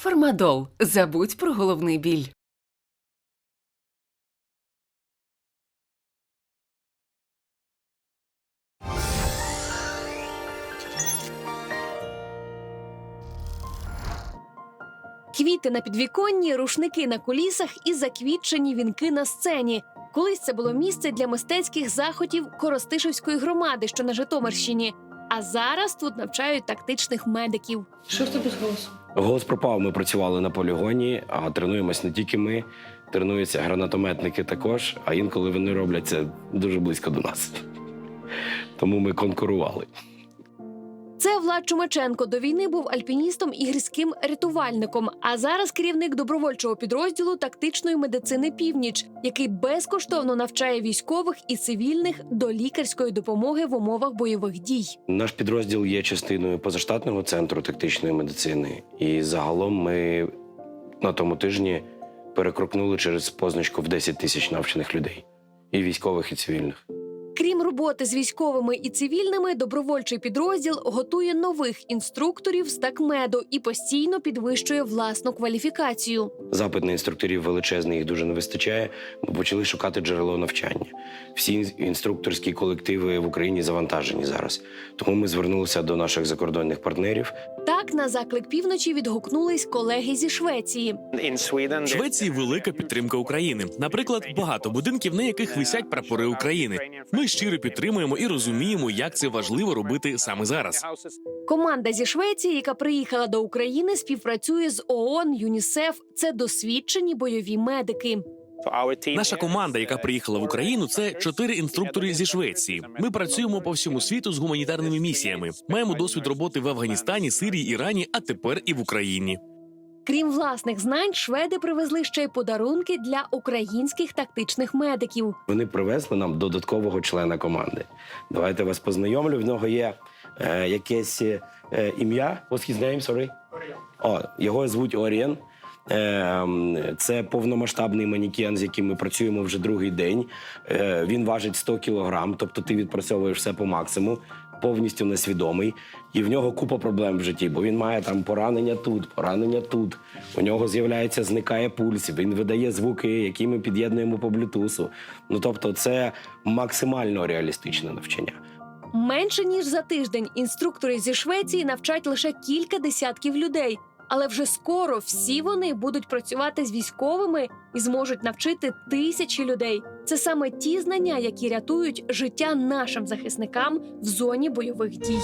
Фармадол. Забудь про головний біль. Квіти на підвіконні, рушники на кулісах і заквітчені вінки на сцені. Колись це було місце для мистецьких заходів Коростишівської громади, що на Житомирщині. А зараз тут навчають тактичних медиків. Що в тебе з голосом? Голос пропав. Ми працювали на полігоні, а тренуємось не тільки ми, тренуються гранатометники також, а інколи вони роблять це дуже близько до нас. Тому ми конкурували. Це Влад Чумаченко до війни був альпіністом і гірським рятувальником. А зараз керівник добровольчого підрозділу тактичної медицини Північ, який безкоштовно навчає військових і цивільних до лікарської допомоги в умовах бойових дій. Наш підрозділ є частиною позаштатного центру тактичної медицини, і загалом ми на тому тижні перекрокнули через позначку в 10 тисяч навчених людей, і військових, і цивільних. Крім роботи з військовими і цивільними, добровольчий підрозділ готує нових інструкторів з такмеду і постійно підвищує власну кваліфікацію. Запит на інструкторів величезний, їх дуже не вистачає. Ми почали шукати джерело навчання. Всі інструкторські колективи в Україні завантажені зараз. Тому ми звернулися до наших закордонних партнерів. Так на заклик півночі відгукнулись колеги зі Швеції. В Швеції велика підтримка України. Наприклад, багато будинків, на яких висять прапори України. Ми щиро підтримуємо і розуміємо, як це важливо робити саме зараз. Команда зі Швеції, яка приїхала до України, співпрацює з ООН, ЮНІСЕФ. Це досвідчені бойові медики. Наша команда, яка приїхала в Україну, це чотири інструктори зі Швеції. Ми працюємо по всьому світу з гуманітарними місіями. Маємо досвід роботи в Афганістані, Сирії, Ірані, а тепер і в Україні. Крім власних знань, шведи привезли ще й подарунки для українських тактичних медиків. Вони привезли нам додаткового члена команди. Давайте вас познайомлю. В нього є е, якесь е, ім'я. What's his? О, його звуть Орієн. Е, Це повномасштабний манікен, з яким ми працюємо вже другий день. Е, Він важить 100 кілограм, тобто ти відпрацьовуєш все по максимуму, повністю несвідомий. І в нього купа проблем в житті, бо він має там поранення тут, поранення тут. У нього з'являється, зникає пульс, він видає звуки, які ми під'єднуємо по блютусу. Ну тобто, це максимально реалістичне навчання. Менше ніж за тиждень інструктори зі Швеції навчать лише кілька десятків людей. Але вже скоро всі вони будуть працювати з військовими і зможуть навчити тисячі людей. Це саме ті знання, які рятують життя нашим захисникам в зоні бойових дій.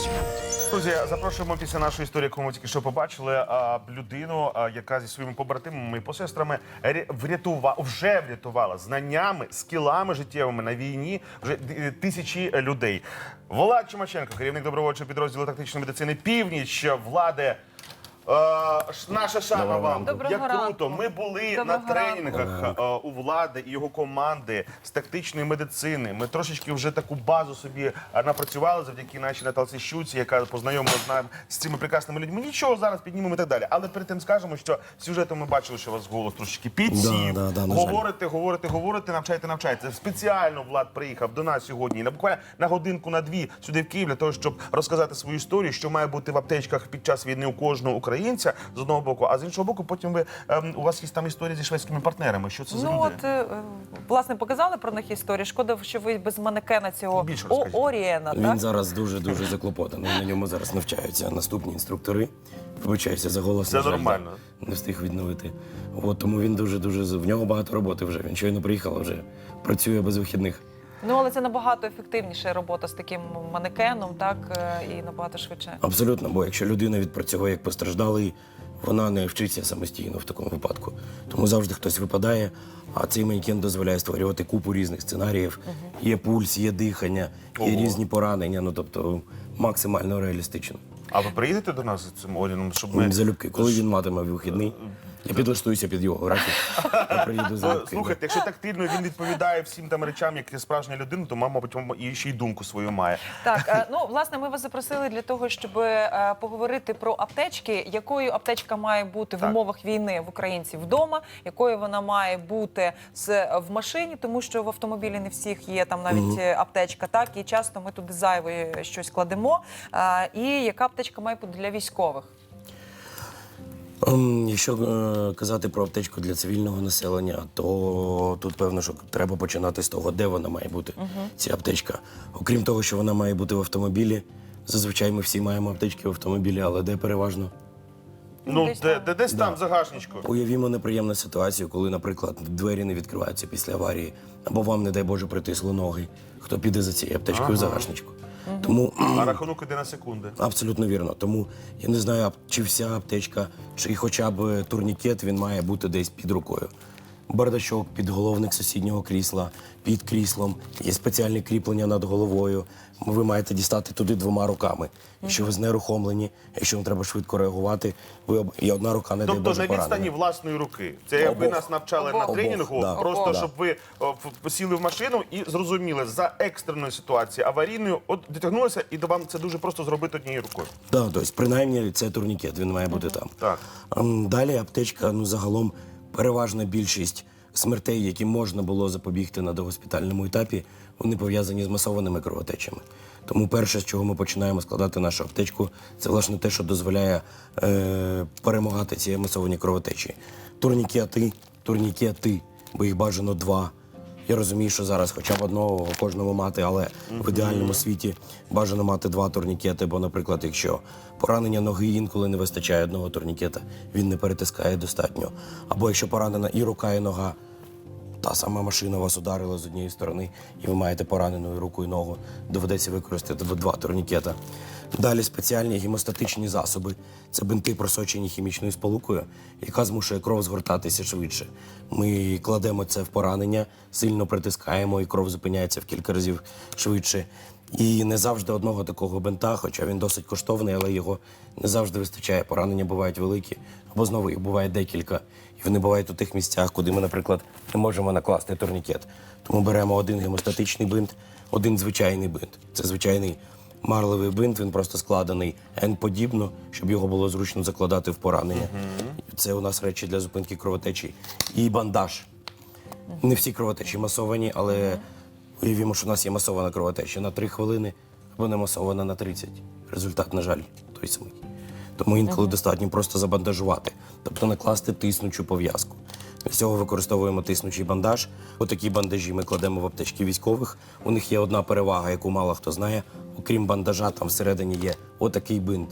Друзі, запрошуємо після нашої історії, яку тільки що побачили, людину, яка зі своїми побратимами і посестрами ря- врятува, вже врятувала знаннями, скілами життєвими на війні вже тисячі людей. Влад Чумаченко, керівник добровольчого підрозділу тактичної медицини Північ, влади. Е, ш- наша шана вам. Доброго як ранку. круто. Ми були Доброго на тренінгах е, у влади і його команди з тактичної медицини. Ми трошечки вже таку базу собі е, напрацювали завдяки нашій Наталці Щуці, яка познайомила з нами з цими прекрасними людьми. Нічого зараз піднімемо і так далі. Але перед тим скажемо, що сюжетом ми бачили, що у вас голос трошечки підсів. Да, да, да, на жаль. говорите, говорите, говорите, навчайте, навчайте. Спеціально Влад приїхав до нас сьогодні на буквально на годинку на дві сюди в Київ для того, щоб розказати свою історію, що має бути в аптечках під час війни у кожного українця з одного боку, а з іншого боку, потім ви ем, у вас є там історія зі шведськими партнерами. Що це за Ну люди? от е, власне показали про них історію. Шкода, що ви без манекена цього Більше О, розкажіть. Орієна. Він Так? зараз дуже дуже заклопотаний. На ньому зараз навчаються наступні інструктори. Вибачаюся за голос. Це на жаль, нормально. Не встиг відновити. От тому він дуже дуже в нього багато роботи вже. Він щойно приїхав, вже працює без вихідних. Ну але це набагато ефективніша робота з таким манекеном, так е, і набагато швидше. Абсолютно, бо якщо людина відпрацьовує як постраждалий, вона не вчиться самостійно в такому випадку. Тому завжди хтось випадає, а цей манекен дозволяє створювати купу різних сценаріїв. Є пульс, є дихання, є Ого. різні поранення. Ну тобто максимально реалістично. А ви приїдете до нас з цим Оріном, щоб ми Залюбки, коли він матиме вихідний, я підлаштуюся під його графік. Я приїду Ну. Слухайте, якщо так тильно він відповідає всім там речам, як справжня людина, то мабуть, і ще й думку свою має. Так, е, ну власне, ми вас запросили для того, щоб е, поговорити про аптечки. Якою аптечка має бути в Так. умовах війни в українців вдома, якою вона має бути з в машині, тому що в автомобілі не всіх є там навіть е, аптечка. Так і часто ми туди зайве щось кладемо. Е, І яка аптечка має бути для військових? Ем, Якщо е, казати про аптечку для цивільного населення, то тут певно, що треба починати з того, де вона має бути, ця аптечка. Окрім того, що вона має бути в автомобілі. Зазвичай ми всі маємо аптечки в автомобілі, але де переважно? Ну, десь де, де, десь там, в загашничку. Уявімо неприємну ситуацію, коли, наприклад, двері не відкриваються після аварії, або вам, не дай Боже, притисло ноги. Хто піде за цією аптечкою в загашничку? Тому А рахунок іде на секунди. Абсолютно вірно. Тому я не знаю, ап- чи вся аптечка, чи хоча б турнікет він має бути десь під рукою. Бардачок, підголовник сусіднього крісла, під кріслом, є спеціальне кріплення над головою. Ви маєте дістати туди двома руками. Якщо ви знерухомлені, якщо вам треба швидко реагувати, ви об... і одна рука не Тобто Боже на відстані поранена. власної руки. Це як ви нас навчали на Обох, тренінгу, да. просто Обох. щоб ви о, в- посіли в машину і зрозуміли за екстреної ситуації, аварійною, от дотягнулися, і до вам це дуже просто зробити однією рукою. Да, тобто, принаймні, це турнікет, він має бути там. Так. Далі аптечка, ну загалом, переважна більшість смертей, які можна було запобігти на догоспітальному етапі, вони пов'язані з масованими кровотечами. Тому перше, з чого ми починаємо складати нашу аптечку, це власне те, що дозволяє е, перемагати ці масовані кровотечі. Турнікети, турнікети, бо їх бажано два. Я розумію, що зараз хоча б одного кожного мати, але в ідеальному світі бажано мати два турнікети. Бо, наприклад, якщо поранення ноги інколи не вистачає одного турнікета, він не перетискає достатньо. Або якщо поранена і рука, і нога, та сама машина вас ударила з однієї сторони, і ви маєте поранену руку і ногу, доведеться використати два турнікета. Далі спеціальні гемостатичні засоби. Це бинти, просочені хімічною сполукою, яка змушує кров згортатися швидше. Ми кладемо це в поранення, сильно притискаємо, і кров зупиняється в кілька разів швидше. І не завжди одного такого бинта, хоча він досить коштовний, але його не завжди вистачає. Поранення бувають великі, або знову їх буває декілька. І вони бувають у тих місцях, куди ми, наприклад, не можемо накласти турнікет. Тому беремо один гемостатичний бинт, один звичайний бинт. Це звичайний марлевий бинт, він просто складений Н-подібно, щоб його було зручно закладати в поранення. Це у нас речі для зупинки кровотечі. І бандаж. Не всі кровотечі масовані, але уявімо, що у нас є масована кровотеча на 3 хвилини або не масована на 30. Результат, на жаль, той самий. Тому інколи достатньо просто забандажувати, тобто накласти тиснучу пов'язку. Для цього використовуємо тиснучий бандаж. Отакі бандажі ми кладемо в аптечки військових. У них є одна перевага, яку мало хто знає. Окрім бандажа, там всередині є отакий бинт.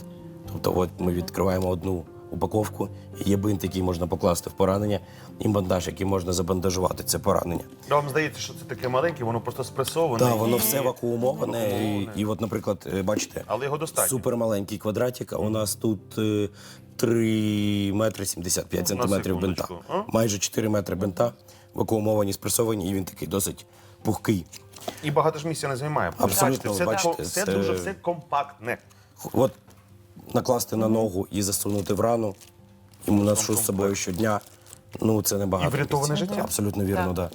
Тобто, от ми відкриваємо одну упаковку, є бинт, який можна покласти в поранення, і бандаж, який можна забандажувати це поранення. Вам здається, що це таке маленьке, воно просто спресоване. Так, воно і- все вакуумоване. І, і от, наприклад, е, бачите, Але його достатньо. супермаленький квадратик, а у нас тут е, 3 метри 75 сантиметрів бинта. а? Майже 4 метри бинта, вакуумовані, спресовані, і він такий досить пухкий. І багато ж місця не займає. Абсолютно, все, бачите, все це- дуже все компактне. От накласти на ногу і засунути в рану, і ношу з собою щодня. Ну, це не багато. І врятоване життя. Абсолютно вірно, Так. Да.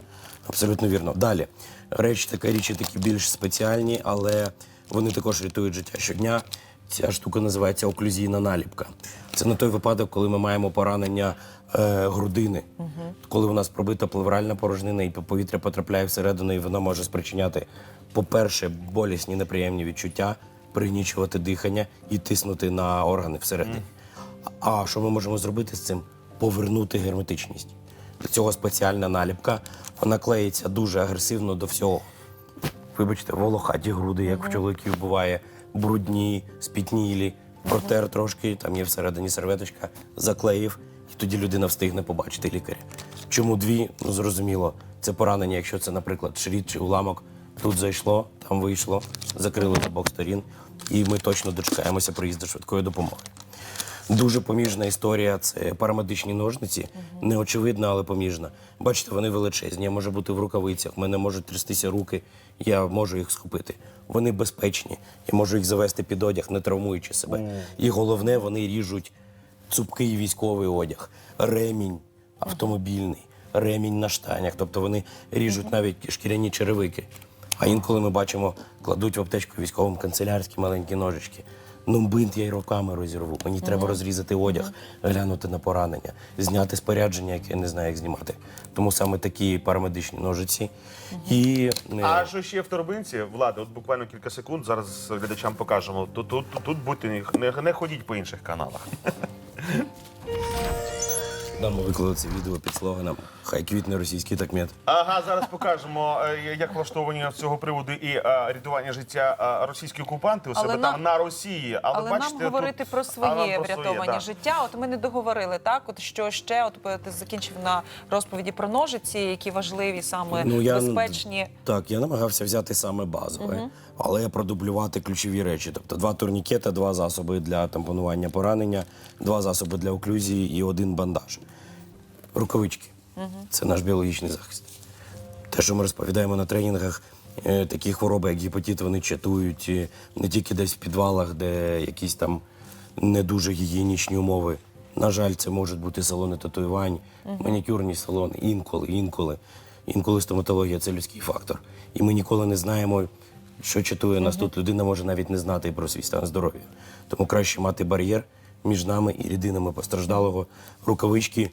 Абсолютно вірно. Далі. Речі така річі такі більш спеціальні, але вони також рятують життя щодня. Ця штука називається оклюзійна наліпка. Це на той випадок, коли ми маємо поранення е, грудини, коли у нас пробита плевральна порожнина і повітря потрапляє всередину, і воно може спричиняти, по-перше, болісні неприємні відчуття, пригнічувати дихання і тиснути на органи всередині. А що ми можемо зробити з цим? Повернути герметичність. Для цього спеціальна наліпка. Вона клеїться дуже агресивно до всього. Вибачте, волохаті груди, як в чоловіків буває, брудні, спітнілі, протер трошки, там є всередині серветочка, заклеїв, і тоді людина встигне побачити лікаря. Чому дві? Ну зрозуміло, це поранення, якщо це, наприклад, шрід чи уламок. Тут зайшло, там вийшло, закрили з обох сторін, і ми точно дочекаємося приїзду швидкої допомоги. Дуже поміжна історія це парамедичні ножниці. Неочевидна, але поміжна. Бачите, вони величезні. Я можу бути в рукавицях, в мене можуть трястися руки, я можу їх схопити. Вони безпечні. Я можу їх завести під одяг, не травмуючи себе. І головне, вони ріжуть цупкий військовий одяг, ремінь автомобільний, ремінь на штанях. Тобто вони ріжуть навіть шкіряні черевики. А інколи ми бачимо, кладуть в аптечку військовим канцелярські маленькі ножички. Ну, бинт я й руками розірву. Мені треба розрізати одяг, глянути на поранення, зняти спорядження, яке я не знаю, як знімати. Тому саме такі парамедичні ножиці. І е, А що ще в торбинці, Влада, от буквально кілька секунд, зараз глядачам покажемо. Тут, тут, тут будьте, не, не ходіть по інших каналах. Да, ми виклали це відео під слоганом Хай квітне російський такмет. Ага, зараз покажемо, е, як влаштовані з цього приводу і е, рятування життя е, російські окупанти у Але себе нам- там на Росії. Але, Але бачите, нам говорити тут- про А, своє нам про врятовані своє, да. життя. От ми не договорили, так? От що ще, от е, ти закінчив на розповіді про ножиці, які важливі, саме Ну, я- безпечні. Так, я намагався взяти саме базове, але продублювати ключові речі. Тобто два турнікети, два засоби для тампонування поранення, два засоби для оклюзії і один бандаж. Рукавички це наш біологічний захист. Те, що ми розповідаємо на тренінгах, е, такі хвороби, як гепатит, вони чатують е, не тільки десь в підвалах, де якісь там не дуже гігієнічні умови. На жаль, це можуть бути салони татуювань, манікюрні салони, інколи, інколи. Інколи стоматологія це людський фактор. І ми ніколи не знаємо, що чатує нас тут. Людина може навіть не знати про свій стан здоров'я. Тому краще мати бар'єр між нами і рідинами постраждалого. Рукавички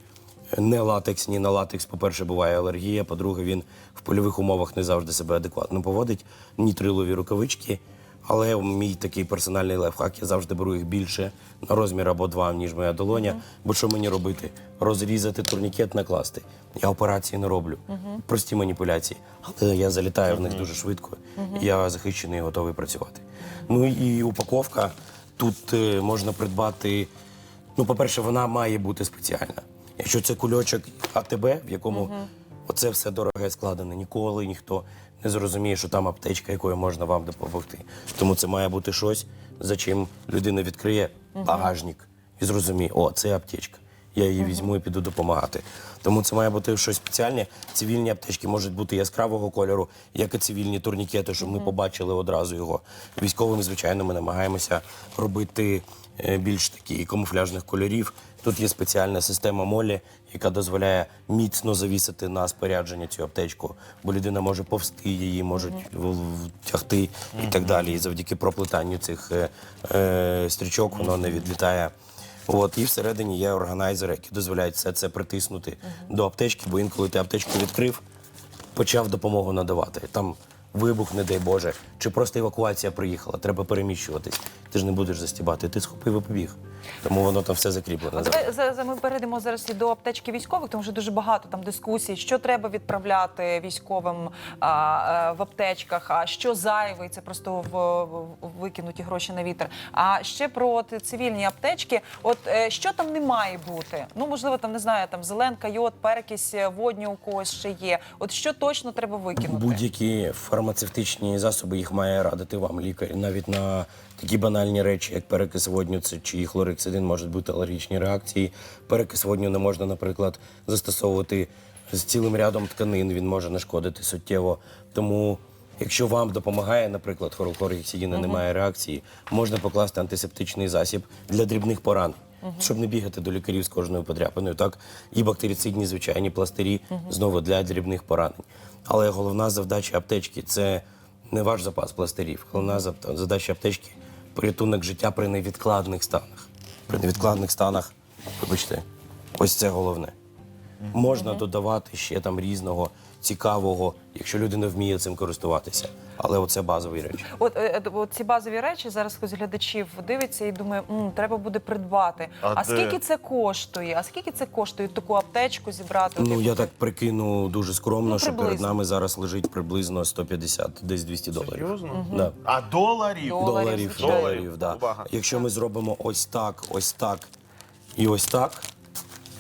не латексні. На латекс, по-перше, буває алергія. По-друге, він в польових умовах не завжди себе адекватно поводить. Нітрилові рукавички. Але мій такий персональний лайфхак, я завжди беру їх більше на розмір або два, ніж моя долоня. Бо що мені робити? Розрізати турнікет, накласти. Я операції не роблю. Прості маніпуляції. Але я залітаю в них дуже швидко. І я захищений і готовий працювати. Ну і упаковка. Тут е, можна придбати Ну, по-перше, вона має бути спеціальна. Якщо це кульочок АТБ, в якому оце все дороге складене, ніколи ніхто не зрозуміє, що там аптечка, якою можна вам допомогти. Тому це має бути щось, за чим людина відкриє багажник і зрозуміє, о, це аптечка. Я її візьму і піду допомагати. Тому це має бути щось спеціальне. Цивільні аптечки можуть бути яскравого кольору, як і цивільні турнікети, щоб ми побачили одразу його. Військовим, звичайно, ми намагаємося робити е, більш такі камуфляжних кольорів. Тут є спеціальна система молі, яка дозволяє міцно завісити на спорядження цю аптечку, бо людина може повсти її, можуть втягти і так далі. І завдяки проплетанню цих е, е, стрічок воно не відлітає. От, і всередині є органайзери, які дозволяють все це притиснути до аптечки, бо інколи ти аптечку відкрив, почав допомогу надавати. Там вибух, не дай Боже, чи просто евакуація приїхала, треба переміщуватись. Ти ж не будеш застібати, ти схопив і побіг. Тому воно там все закріплено. Давай за, за ми перейдемо зараз і до аптечки військових, тому що дуже багато там дискусій, що треба відправляти військовим а, а, в аптечках, а що зайвий, це просто в, в- викинуті гроші на вітер. А ще про от, цивільні аптечки. От е, що там не має бути? Ну можливо, там не знаю, там зеленка, йод, перекись, е, водні у когось ще є. От що точно треба викинути? Будь-які фармацевтичні засоби їх має радити вам лікар. Навіть на такі банальні речі, як перекис водню це чи хлорексидин, можуть бути алергічні реакції. Перекис водню не можна, наприклад, застосовувати з цілим рядом тканин. Він може нашкодити суттєво. Тому, якщо вам допомагає, наприклад, хлорексидина немає реакції, можна покласти антисептичний засіб для дрібних поран. Щоб не бігати до лікарів з кожною подряпиною, так і бактерицидні звичайні пластирі знову для дрібних поранень. Але головна завдача аптечки це не ваш запас пластирів. Головна зав- задача аптечки порятунок життя при невідкладних станах. При невідкладних станах, вибачте, ось це головне. Можна додавати ще там різного цікавого, якщо людина вміє цим користуватися. Але оце базові речі. От, е, е, от ці базові речі зараз хтось з глядачів дивиться і думає, «М, треба буде придбати. А А, де? скільки це коштує? А скільки це коштує таку аптечку зібрати? От Ну яку я ти- так прикину дуже скромно, Ну, що перед приблизно. нами зараз лежить приблизно 150, десь 200 доларів. Серйозно? Да. А доларів? Доларів, доларів, звичайно. доларів, да. Увага. Якщо ми зробимо ось так, ось так і ось так,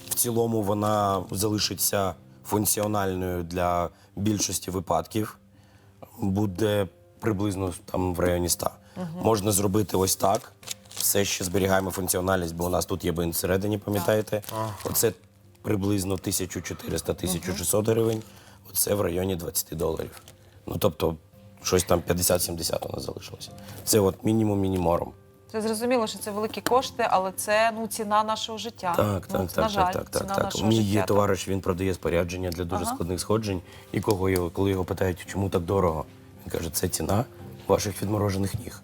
в цілому вона залишиться функціональною для більшості випадків. Буде приблизно там в районі 100. Можна зробити ось так. Все ще зберігаємо функціональність, бо у нас тут є бин всередині, пам'ятаєте? Оце приблизно 1400-1600 гривень. Оце в районі 20 доларів. Ну тобто, щось там 50-70 у нас залишилося. Це от мінімум мінімором. Це зрозуміло, що це великі кошти, але це ну ціна нашого життя. Так, ну, так, на так, жаль, так, так, ціна так, так. Мій є товариш він продає спорядження для дуже Ага. складних сходжень. І кого його, коли його питають, чому так дорого, він каже, це ціна ваших відморожених ніг.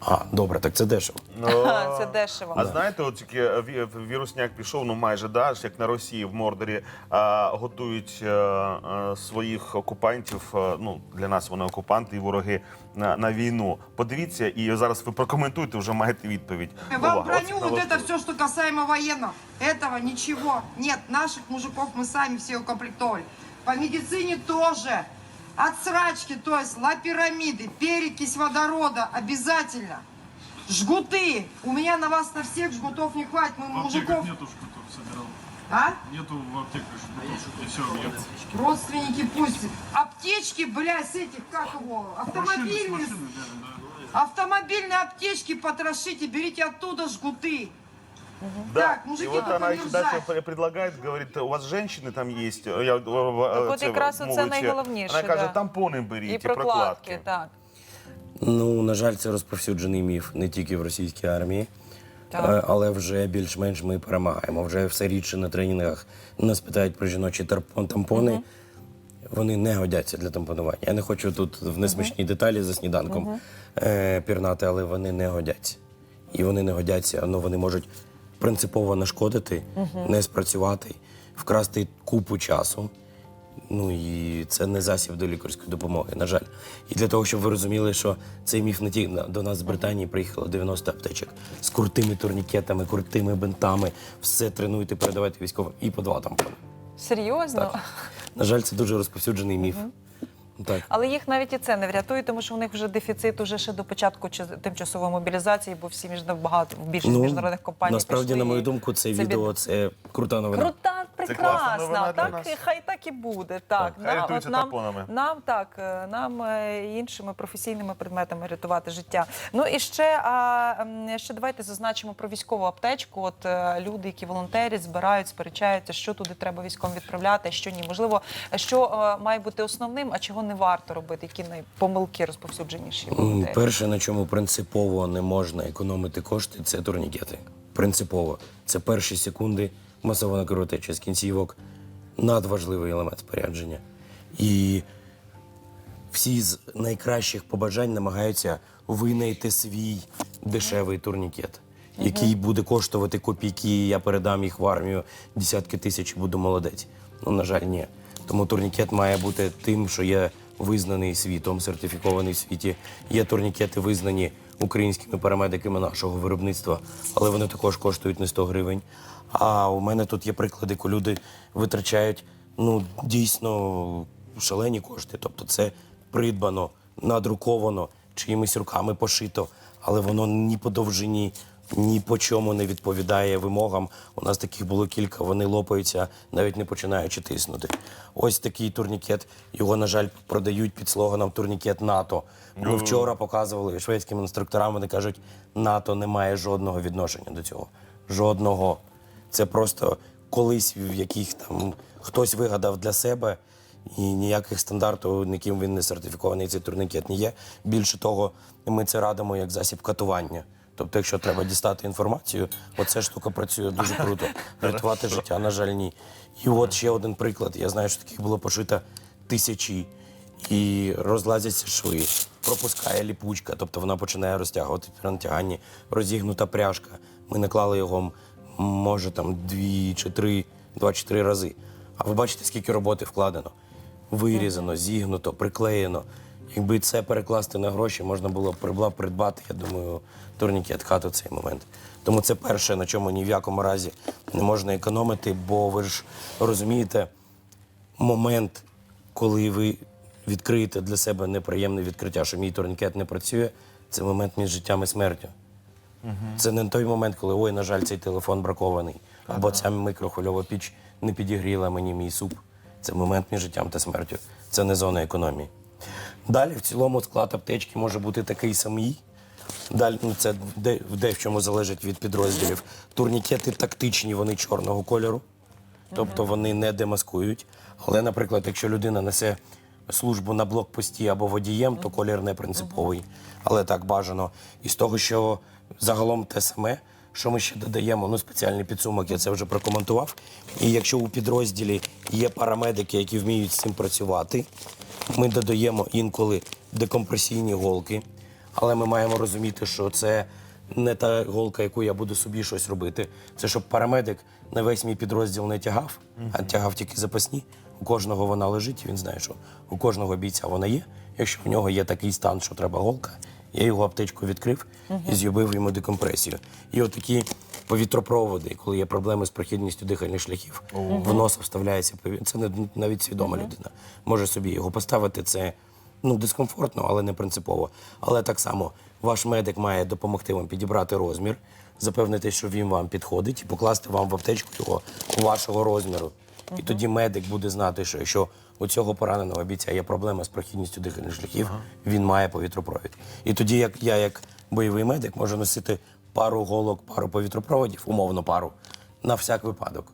А, добре, так це дешево. Ну, Це дешево. А знаєте, от тільки ві- вірусняк пішов, ну майже да, ж як на Росії в Мордорі а, готують е, е, своїх окупантів. е, ну для нас вони окупанти і вороги на, на війну. Подивіться, і зараз ви прокоментуйте, вже маєте відповідь. Вам Вова, броню, от вот налаштуй. это все, что касаемо военного, этого ничего. Нет, наших мужиков мы сами все укомплектовали. По медицине тоже. От срачки, то есть лапирамиды, перекись водорода обязательно. Жгуты. У меня на вас на всех жгутов не хватит. Мы В мужиков... нету шкутов, собирал. А? Нету в аптеках шкутов, все, нет. Родственники пусть. Аптечки, блядь, с этих, как его, Машины, автомобильные, машины, да, да. автомобильные аптечки потрошите, берите оттуда жгуты. Да. Так, и мужики, вот только она не еще дальше пре- предлагает, говорит, у вас женщины там есть. Я, так от якраз оце найголовніше, Вона каже, да. тампони беріть І прокладки, так. Ну, на жаль, це розповсюджений міф не тільки в російській армії, Так. е, але вже більш-менш ми перемагаємо. Вже все рідше на тренінгах нас питають про жіночі тарпон- тампони. Вони не годяться для тампонування. Я не хочу тут в несмішні деталі за сніданком е, пірнати, але вони не годяться. І вони не годяться, ну вони можуть принципово нашкодити, не спрацювати, вкрасти купу часу. Ну і це не засіб до лікарської допомоги, на жаль. І для того, щоб ви розуміли, що цей міф не ті до нас з Британії приїхало 90 аптечок з крутими турнікетами, крутими бинтами. Все тренуйте, передавайте військовим і по два тампони. Серйозно? Так. На жаль, це дуже розповсюджений міф. Так. Але їх навіть і це не врятує, тому що у них вже дефіцит уже ще до початку тимчасової мобілізації, бо всі міжнабагато в більшість міжнародних компаній. Ну, насправді, пішли на мою думку, це це відео це крута новина. Крута, прекрасна. Так, хай так і буде. Так, Так, хай Нам- от нам, нам так, е, нам е, іншими професійними предметами рятувати життя. Ну і ще, а, ще давайте зазначимо про військову аптечку. От е, люди, які волонтерять, збирають, сперечаються, що туди треба військовим відправляти, що ні. Можливо, що е, має бути основним, а чого не варто робити, які найпомилки розповсюдженіші М, волонтерів. Перше, на чому принципово не можна економити кошти, це турнікети. Принципово. Це перші секунди масована кровотеча з кінцівок. Надважливий елемент спорядження. І всі з найкращих побажань намагаються винайти свій дешевий турнікет, який буде коштувати копійки. Я передам їх в армію десятки тисяч і буду молодець. Ну, на жаль, ні. Тому турнікет має бути тим, що є визнаний світом, сертифікований в світі. Є турнікети, визнані українськими парамедиками нашого виробництва, але вони також коштують не 100 гривень. А у мене тут є приклади, коли люди витрачають ну дійсно шалені кошти. Тобто, це придбано, надруковано, чиїмись руками пошито, але воно ні по довжині, ні по чому не відповідає вимогам. У нас таких було кілька, вони лопаються, навіть не починаючи тиснути. Ось такий турнікет. Його, на жаль, продають під слоганом турнікет НАТО. Ми вчора показували шведським інструкторам. Вони кажуть, НАТО не має жодного відношення до цього. Жодного. Це просто колись в яких там хтось вигадав для себе, і ніяких стандартів, ніким він не сертифікований, цей турнікет не є. Більше того, ми це радимо як засіб катування. Тобто, якщо треба дістати інформацію, оця штука працює дуже круто. Рятувати життя, на жаль, ні. І от ще один приклад. Я знаю, що таких було пошито тисячі. І розлазяться шви, пропускає ліпучка, тобто вона починає розтягувати при натяганні, розігнута пряжка. Ми наклали його, може, там дві чи три, два чи три рази. А ви бачите, скільки роботи вкладено. Вирізано, зігнуто, приклеєно. Якби це перекласти на гроші, можна було б придбати, я думаю, турнікет хату цей момент. Тому це перше, на чому ні в якому разі не можна економити, бо ви ж розумієте, момент, коли ви відкриєте для себе неприємне відкриття, що мій турнікет не працює, це момент між життям і смертю. Це не той момент, коли ой, на жаль, цей телефон бракований, або ця микрохвильова піч не підігріла мені мій суп. Це момент між життям та смертю. Це не зона економії. Далі, в цілому, склад аптечки може бути такий самий. Далі ну, це де, де в чому залежить від підрозділів. Турнікети тактичні, вони чорного кольору, тобто вони не демаскують. Але, наприклад, якщо людина несе службу на блокпості або водієм, то колір не принциповий. Але так бажано. І з того, що загалом те саме, що ми ще додаємо, ну спеціальний підсумок, я це вже прокоментував. І якщо у підрозділі є парамедики, які вміють з цим працювати, ми додаємо інколи декомпресійні голки. Але ми маємо розуміти, що це не та голка, яку я буду собі щось робити. Це щоб парамедик на весь мій підрозділ не тягав, а тягав тільки запасні. У кожного вона лежить, і він знає, що у кожного бійця вона є. Якщо в нього є такий стан, що треба голка, я його аптечку відкрив і зробив йому декомпресію. І отакі повітропроводи, коли є проблеми з прохідністю дихальних шляхів, в нос вставляється пові- Це не навіть свідома людина. Може собі його поставити. Це ну дискомфортно, але не принципово. Але так само ваш медик має допомогти вам підібрати розмір, запевнити, що він вам підходить, і покласти вам в аптечку його вашого розміру. І тоді медик буде знати, що якщо у цього пораненого бійця є проблема з прохідністю дихальних шляхів, він має повітропровід. І тоді, як я, як бойовий медик, можу носити пару голок, пару повітропроводів, умовно пару, на всяк випадок.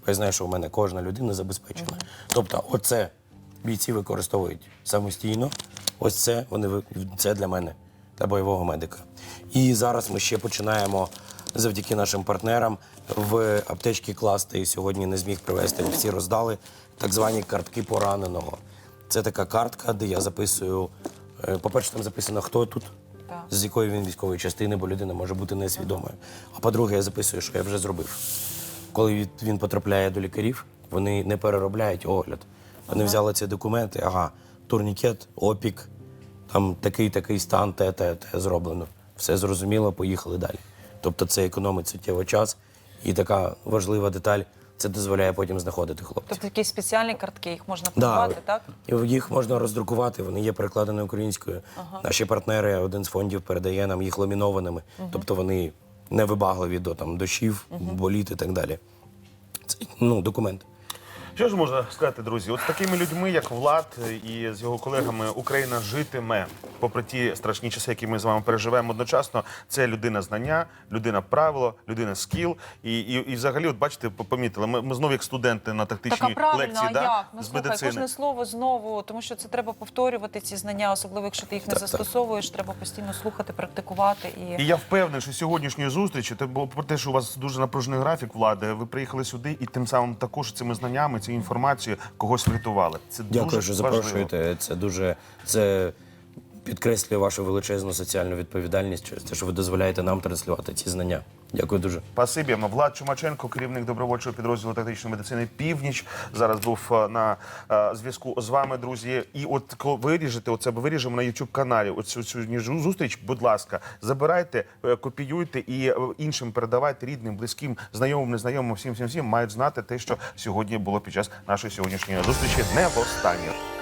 Бо я знаю, що в мене кожна людина забезпечена. Тобто, оце бійці використовують самостійно. Ось це вони це для мене, для бойового медика. І зараз ми ще починаємо завдяки нашим партнерам в аптечки класти. І сьогодні не зміг привезти. Всі роздали так звані картки пораненого. Це така картка, де я записую. е, По-перше, там записано, хто тут, Так. з якої він військової частини, бо людина може бути несвідомою. А по-друге, я записую, що я вже зробив. Коли він потрапляє до лікарів, вони не переробляють огляд. Вони взяли ці документи, ага, турнікет, опік, там такий такий стан, те, те, те зроблено. Все зрозуміло, поїхали далі. Тобто це економить суттєво час. І така важлива деталь це дозволяє потім знаходити хлопців. Тобто якісь спеціальні картки, їх можна Да. так? Їх можна роздрукувати, вони є перекладені українською. Наші партнери, один з фондів передає нам їх ламінованими. Тобто вони не вибагливі до там, дощів, боліт і так далі. Це ну, документ. Що ж можна сказати, друзі? От з такими людьми, як Влад і з його колегами, Україна житиме, попри ті страшні часи, які ми з вами переживемо одночасно. Це людина знання, людина правило, людина скіл. І, і, і взагалі, от бачите, помітили, ми, ми знову як студенти на тактичній Так, а правильно, лекції а да, як? Ну з слухай, медицини. кожне слово знову, тому що це треба повторювати ці знання, особливо якщо ти їх не Так, так. застосовуєш, треба постійно слухати, практикувати і. І я впевнений, що сьогоднішньої зустрічі, було про те, що у вас дуже напружений графік влади. Ви приїхали сюди і тим самим також цими знаннями, цією інформацією когось врятували. Це Дякую, що важливо. запрошуєте. Це дуже це підкреслює вашу величезну соціальну відповідальність через те, що ви дозволяєте нам транслювати ці знання. Дякую дуже. Спасибі. Влад Чумаченко, керівник добровольчого підрозділу тактичної медицини Північ. Зараз був е, на е, зв'язку з вами, друзі. І от виріжете, оце виріжемо на youtube каналі. Оцю цю ніжну зустріч, будь ласка, забирайте, е, копіюйте і іншим передавайте рідним, близьким, знайомим, незнайомим, всім, всім, всім мають знати те, що сьогодні було під час нашої сьогоднішньої зустрічі. Не востаннє.